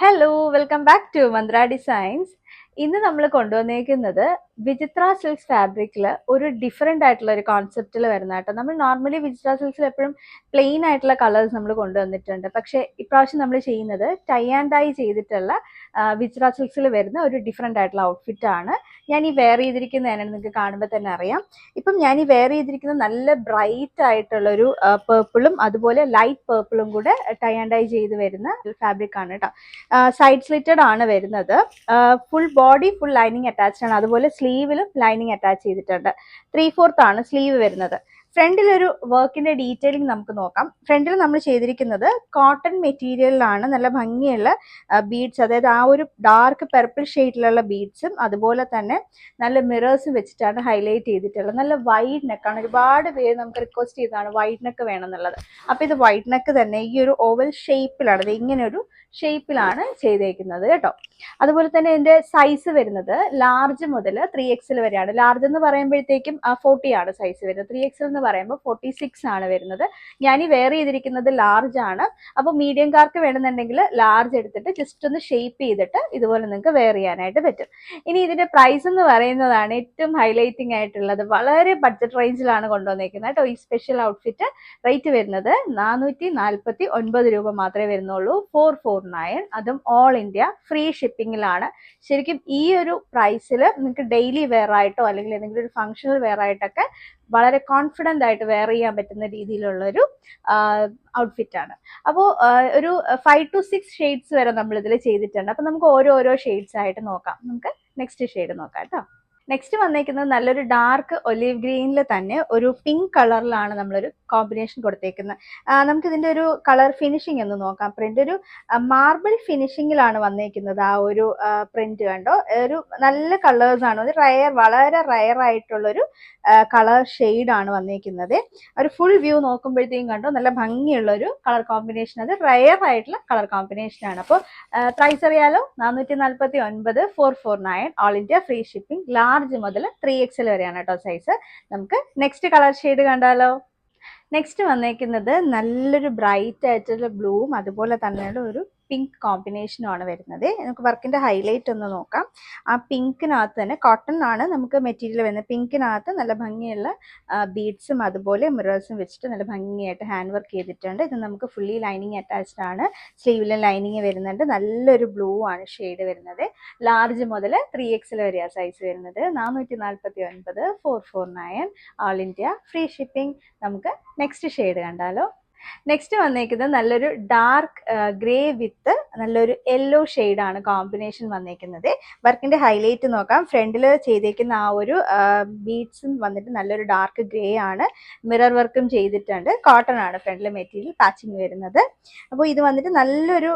Hello welcome back to Mantra designs ഇന്ന് നമ്മൾ കൊണ്ടുവന്നേക്കുന്നത് വിചിത്ര സിൽക്സ് ഫാബ്രിക്കിൽ ഒരു ഡിഫറെന്റ് ആയിട്ടുള്ള ഒരു കോൺസെപ്റ്റിൽ വരുന്ന കേട്ടോ. നമ്മൾ നോർമലി വിചിത്ര സിൽക്സിൽ എപ്പോഴും പ്ലെയിൻ ആയിട്ടുള്ള കളേഴ്സ് നമ്മൾ കൊണ്ടുവന്നിട്ടുണ്ട്. പക്ഷേ ഇപ്രാവശ്യം നമ്മൾ ചെയ്യുന്നത് ടൈ ആൻഡ് ഡൈ ചെയ്തിട്ടുള്ള വിചിത്ര സിൽക്സിൽ വരുന്ന ഒരു ഡിഫറെന്റ് ആയിട്ടുള്ള ഔട്ട്ഫിറ്റ് ആണ്. ഞാൻ ഈ വെയർ ചെയ്തിരിക്കുന്നതാണ് നിങ്ങൾക്ക് കാണുമ്പോൾ തന്നെ അറിയാം. ഇപ്പം ഞാൻ ഈ വെയർ ചെയ്തിരിക്കുന്ന നല്ല ബ്രൈറ്റ് ആയിട്ടുള്ള ഒരു പേർപ്പിളും അതുപോലെ ലൈറ്റ് പേർപ്പിളും കൂടെ ടൈ ആൻഡ് ഡൈ ചെയ്ത് വരുന്ന ഫാബ്രിക് ആണ് കേട്ടോ. സൈഡ് സ്ലിറ്റഡ് ആണ് വരുന്നത്. Full body full lining attached ആണ്. അതുപോലെ സ്ലീവിലും ലൈനിങ് അറ്റാച്ച് ചെയ്തിട്ടുണ്ട്. ത്രീ ഫോർത്ത് ആണ് സ്ലീവ് വരുന്നത്. ഫ്രണ്ടിൽ ഒരു വർക്കിന്റെ ഡീറ്റെയിലിംഗ് നമുക്ക് നോക്കാം. ഫ്രണ്ടിൽ നമ്മൾ ചെയ്തിരിക്കുന്നത് കോട്ടൺ മെറ്റീരിയലിലാണ് നല്ല ഭംഗിയുള്ള ബീഡ്സ് അതായത് ആ ഒരു ഡാർക്ക് പെർപ്പിൾ ഷെയ്ഡിലുള്ള ബീഡ്സും അതുപോലെ തന്നെ നല്ല മിറേഴ്സും വെച്ചിട്ടാണ് ഹൈലൈറ്റ് ചെയ്തിട്ടുള്ളത്. നല്ല വൈഡ് നെക്കാണ് ഒരുപാട് പേര് നമുക്ക് റിക്വസ്റ്റ് ചെയ്തതാണ് വൈഡ് നെക്ക് വേണം എന്നുള്ളത് അപ്പോൾ ഇത് വൈഡ് നെക്ക് തന്നെ ഈ ഒരു ഓവൽ ഷേപ്പിലാണ് ഇത് ഇങ്ങനെ ഒരു ഷേപ്പിലാണ് ചെയ്തേക്കുന്നത് കേട്ടോ. അതുപോലെ തന്നെ ഇതിന്റെ സൈസ് വരുന്നത് ലാർജ് മുതൽ ത്രീ എക്സിൽ വരെയാണ്. ലാർജ് എന്ന് പറയുമ്പോഴത്തേക്കും ഫോർട്ടി ആണ് സൈസ് വരുന്നത്. ത്രീ എക്സിൽ എന്ന് പറയുമ്പോൾ ഫോർട്ടി സിക്സ് ആണ് വരുന്നത്. ഞാൻ ഈ വെയർ ചെയ്തിരിക്കുന്നത് ലാർജ് ആണ്. അപ്പോൾ മീഡിയംകാർക്ക് വേണമെന്നുണ്ടെങ്കിൽ ലാർജ് എടുത്തിട്ട് ജസ്റ്റ് ഒന്ന് ഷേപ്പ് ചെയ്തിട്ട് ഇതുപോലെ നിങ്ങൾക്ക് വെയർ ചെയ്യാനായിട്ട് പറ്റും. ഇനി ഇതിന്റെ പ്രൈസ് എന്ന് പറയുന്നതാണ് ഏറ്റവും ഹൈലൈറ്റിംഗ് ആയിട്ടുള്ളത്. വളരെ ബഡ്ജറ്റ് റേഞ്ചിലാണ് കൊണ്ടുവന്നേക്കുന്നത് കേട്ടോ. ഈ സ്പെഷ്യൽ ഔട്ട്ഫിറ്റ് റേറ്റ് വരുന്നത് നാനൂറ്റി നാൽപ്പത്തി ഒൻപത് രൂപ മാത്രമേ വരുന്നുള്ളൂ. ഫോർ ഫോർ നയൻ അതും ഓൾ ഇന്ത്യ ഫ്രീ ഷിപ്പിങ്ങിലാണ് ശരിക്കും ഈ ഒരു പ്രൈസിൽ നിങ്ങൾക്ക് ഡെയിലി വെയർ ആയിട്ടോ അല്ലെങ്കിൽ ഏതെങ്കിലും ഒരു ഫങ്ഷണൽ വെയർ ആയിട്ടൊക്കെ വളരെ കോൺഫിഡന്റ് ആയിട്ട് വെയർ ചെയ്യാൻ പറ്റുന്ന രീതിയിലുള്ളൊരു ആണ്. അപ്പോൾ ഒരു ഫൈവ് ടു സിക്സ് ഷെയ്ഡ്സ് വരെ നമ്മൾ ഇതിൽ ചെയ്തിട്ടുണ്ട്. അപ്പോൾ നമുക്ക് ഓരോ ഓരോ ഷെയ്ഡ്സ് ആയിട്ട് നോക്കാം. നമുക്ക് നെക്സ്റ്റ് ഷെയ്ഡ് നോക്കാം കേട്ടോ. നെക്സ്റ്റ് വന്നേക്കുന്നത് നല്ലൊരു ഡാർക്ക് ഒലീവ് ഗ്രീനിൽ തന്നെ ഒരു പിങ്ക് കളറിലാണ് നമ്മളൊരു കോമ്പിനേഷൻ കൊടുത്തേക്കുന്നത്. നമുക്ക് ഇതിന്റെ ഒരു കളർ ഫിനിഷിംഗ് ഒന്ന് നോക്കാം. പ്രിന്റ് ഒരു മാർബിൾ ഫിനിഷിങ്ങിലാണ് വന്നേക്കുന്നത് ആ ഒരു പ്രിന്റ് കണ്ടോ? ഒരു നല്ല കളേഴ്സ് ആണ്. ഒരു റയർ വളരെ റയർ ആയിട്ടുള്ളൊരു കളർ ആണ് വന്നേക്കുന്നത്. ഒരു ഫുൾ വ്യൂ നോക്കുമ്പോഴത്തേക്കും കണ്ടോ? നല്ല ഭംഗിയുള്ള ഒരു കളർ കോമ്പിനേഷൻ അത് റയർ ആയിട്ടുള്ള കളർ കോമ്പിനേഷൻ ആണ്. അപ്പോൾ പ്രൈസ് അറിയാലോ? നാനൂറ്റി നാൽപ്പത്തി ഒൻപത് four four nine all India free shipping large മുതൽ ത്രീ എക്സൽ വരെയാണ് കേട്ടോ സൈസ് നമുക്ക് നെക്സ്റ്റ് കളർ ഷെയ്ഡ് കണ്ടാലോ? നെക്സ്റ്റ് വന്നേക്കുന്നത് നല്ലൊരു ബ്രൈറ്റ് ആയിട്ടുള്ള ബ്ലൂവും അതുപോലെ തന്നെയുള്ള ഒരു പിങ്ക് കോമ്പിനേഷനുമാണ് വരുന്നത്. നമുക്ക് വർക്കിന്റെ ഹൈലൈറ്റ് ഒന്ന് നോക്കാം. ആ പിങ്കിനകത്ത് തന്നെ കോട്ടൺ ആണ് നമുക്ക് മെറ്റീരിയൽ വരുന്നത്. പിങ്കിനകത്ത് നല്ല ഭംഗിയുള്ള ബീഡ്സും അതുപോലെ മിറേഴ്സും വെച്ചിട്ട് നല്ല ഭംഗിയായിട്ട് ഹാൻഡ് വർക്ക് ചെയ്തിട്ടുണ്ട്. ഇത് നമുക്ക് ഫുള്ളി ലൈനിങ് അറ്റാച്ച്ഡ് ആണ്. സ്ലീവിലെ ലൈനിങ് വരുന്നുണ്ട്. നല്ലൊരു ബ്ലൂ ആണ് ഷെയ്ഡ് വരുന്നത്. ലാർജ് മുതൽ ത്രീ എക്സിൽ വരെയാണ് സൈസ് വരുന്നത്. നാനൂറ്റി നാൽപ്പത്തി ഒൻപത് four four nine all India free shipping നമുക്ക് നെക്സ്റ്റ് ഷെയ്ഡ് കണ്ടാലോ. നെക്സ്റ്റ് വന്നേക്കുന്നത് നല്ലൊരു ഡാർക്ക് ഗ്രേ വിത്ത് നല്ലൊരു യെല്ലോ ആണ് കോമ്പിനേഷൻ വന്നേക്കുന്നത്. വർക്കിന്റെ ഹൈലൈറ്റ് നോക്കാം. ഫ്രണ്ടിൽ ചെയ്തേക്കുന്ന ആ ഒരു ബീഡ്സും വന്നിട്ട് നല്ലൊരു ഡാർക്ക് ഗ്രേ ആണ്. മിറർ വർക്കും ചെയ്തിട്ടുണ്ട്. കോട്ടൺ ആണ് ഫ്രണ്ടിൽ മെറ്റീരിയൽ പാച്ചിങ് വരുന്നത്. അപ്പോൾ ഇത് വന്നിട്ട് നല്ലൊരു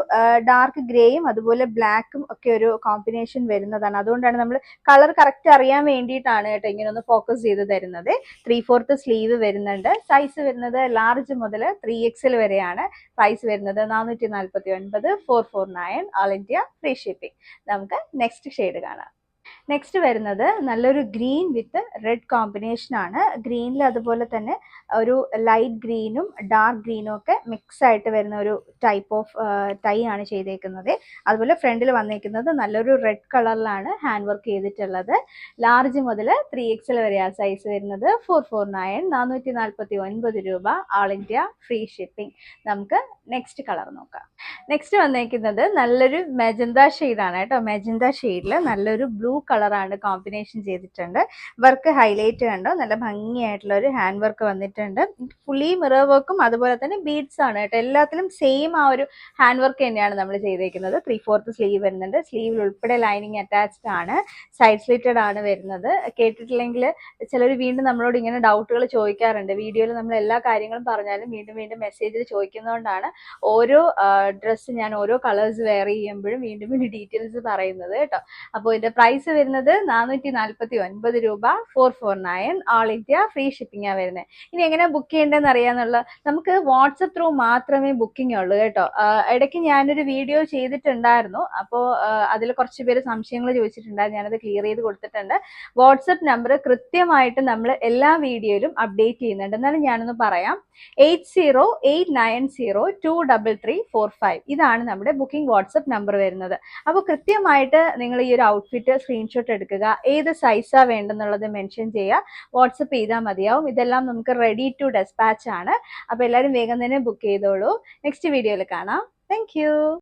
ഡാർക്ക് ഗ്രേയും അതുപോലെ ബ്ലാക്കും ഒക്കെ ഒരു കോമ്പിനേഷൻ വരുന്നതാണ്. അതുകൊണ്ടാണ് നമ്മൾ കളർ കറക്റ്റ് അറിയാൻ വേണ്ടിയിട്ടാണ് കേട്ടോ ഇങ്ങനെ ഒന്ന് ഫോക്കസ് ചെയ്ത് തരുന്നത്. ത്രീ ഫോർത്ത് സ്ലീവ് വരുന്നുണ്ട്. സൈസ് വരുന്നത് ലാർജ് മുതൽ ത്രീ എക്സിൽ വരെയാണ് പ്രൈസ് വരുന്നത്. നാനൂറ്റി നാൽപ്പത്തി ഒൻപത് four four nine all India free shipping നമുക്ക് നെക്സ്റ്റ് ഷെയ്ഡ് കാണാം. നെക്സ്റ്റ് വരുന്നത് നല്ലൊരു ഗ്രീൻ വിത്ത് റെഡ് കോമ്പിനേഷൻ ആണ്. ഗ്രീനിൽ അതുപോലെ തന്നെ ഒരു ലൈറ്റ് ഗ്രീനും ഡാർക്ക് ഗ്രീനും ഒക്കെ മിക്സ് ആയിട്ട് വരുന്ന ഒരു ടൈപ്പ് ഓഫ് ടൈ ആണ് ചെയ്തേക്കുന്നത്. അതുപോലെ ഫ്രണ്ടിൽ വന്നേക്കുന്നത് നല്ലൊരു റെഡ് കളറിലാണ് ഹാൻഡ് വർക്ക് ചെയ്തിട്ടുള്ളത്. ലാർജ് മുതൽ ത്രീ എക്സിൽ ആ സൈസ് വരുന്നത് ഫോർ ഫോർ നയൻ നാനൂറ്റി നാൽപ്പത്തി ഒൻപത് രൂപ ആൾ ഇന്ത്യ ഫ്രീ ഷിപ്പിംഗ് നമുക്ക് നെക്സ്റ്റ് കളർ നോക്കാം. നെക്സ്റ്റ് വന്നേക്കുന്നത് നല്ലൊരു മെജന്ത ഷെയ്ഡാണ് കേട്ടോ. മെജന്ത ഷെയ്ഡിൽ നല്ലൊരു ബ്ലൂ കളറാണ് കോമ്പിനേഷൻ ചെയ്തിട്ടുണ്ട്. വർക്ക് ഹൈലൈറ്റ് കണ്ടോ? നല്ല ഭംഗിയായിട്ടുള്ള ഒരു ഹാൻഡ് വർക്ക് വന്നിട്ടുണ്ട് ഫുള്ളി മിറർ വർക്കും അതുപോലെ തന്നെ ബീഡ്സ് ആണ് കേട്ടോ. എല്ലാത്തിലും സെയിം ആ ഒരു ഹാൻഡ് വർക്ക് തന്നെയാണ് നമ്മൾ ചെയ്തേക്കുന്നത്. ത്രീ ഫോർത്ത് സ്ലീവ് വരുന്നുണ്ട്. സ്ലീവിൽ ഉൾപ്പെടെ ലൈനിങ് അറ്റാച്ച്ഡ് ആണ്. സൈഡ് സ്ലിറ്റഡ് ആണ് വരുന്നത്. കേട്ടിട്ടില്ലെങ്കിൽ ചിലർ വീണ്ടും നമ്മളോട് ഇങ്ങനെ ഡൗട്ടുകൾ ചോദിക്കാറുണ്ട്. വീഡിയോയിൽ നമ്മൾ എല്ലാ കാര്യങ്ങളും പറഞ്ഞാലും വീണ്ടും വീണ്ടും മെസ്സേജിൽ ചോദിക്കുന്നതുകൊണ്ടാണ് ഓരോ ഡ്രസ്സ് ഞാൻ ഓരോ കളേഴ്സ് വെയർ ചെയ്യുമ്പോഴും വീണ്ടും വീണ്ടും ഡീറ്റെയിൽസ് പറയുന്നത് കേട്ടോ. അപ്പോൾ ഇതിന്റെ പ്രൈസ് പ്രൈസ് വരുന്നത് നാനൂറ്റി നാൽപ്പത്തി ഒൻപത് രൂപ four four nine all India free shipping ആണ് വരുന്നത് ഇനി എങ്ങനെ ബുക്ക് ചെയ്യേണ്ടതെന്ന് അറിയാന്നുള്ള നമുക്ക് വാട്സപ്പ് ത്രൂ മാത്രമേ ബുക്കിംഗ് ഉള്ളൂ കേട്ടോ. ഇടയ്ക്ക് ഞാനൊരു വീഡിയോ ചെയ്തിട്ടുണ്ടായിരുന്നു. അപ്പോൾ അതിൽ കുറച്ച് പേര് സംശയങ്ങൾ ചോദിച്ചിട്ടുണ്ടായിരുന്നു. ഞാനത് ക്ലിയർ ചെയ്ത് കൊടുത്തിട്ടുണ്ട്. വാട്സപ്പ് നമ്പർ കൃത്യമായിട്ട് നമ്മൾ എല്ലാ വീഡിയോയിലും അപ്ഡേറ്റ് ചെയ്യുന്നുണ്ട്. എന്നാലും ഞാനൊന്ന് പറയാം. Eight zero eight nine zero two double three four five ഇതാണ് നമ്മുടെ ബുക്കിംഗ് വാട്സപ്പ് നമ്പർ വരുന്നത്. അപ്പോൾ കൃത്യമായിട്ട് നിങ്ങൾ ഈ ഒരു ഔട്ട്ഫിറ്റ് സ്ക്രീൻഷോട്ട് എടുക്കുക. ഏത് സൈസാണ് വേണ്ടെന്നുള്ളത് മെൻഷൻ ചെയ്യുക. വാട്സപ്പ് ചെയ്താൽ മതിയാവും. ഇതെല്ലാം നമുക്ക് റെഡി ടു ഡെസ്പാച്ച് ആണ്. അപ്പോൾ എല്ലാവരും വേഗം തന്നെ ബുക്ക് ചെയ്തോളൂ. നെക്സ്റ്റ് വീഡിയോയിൽ കാണാം. താങ്ക്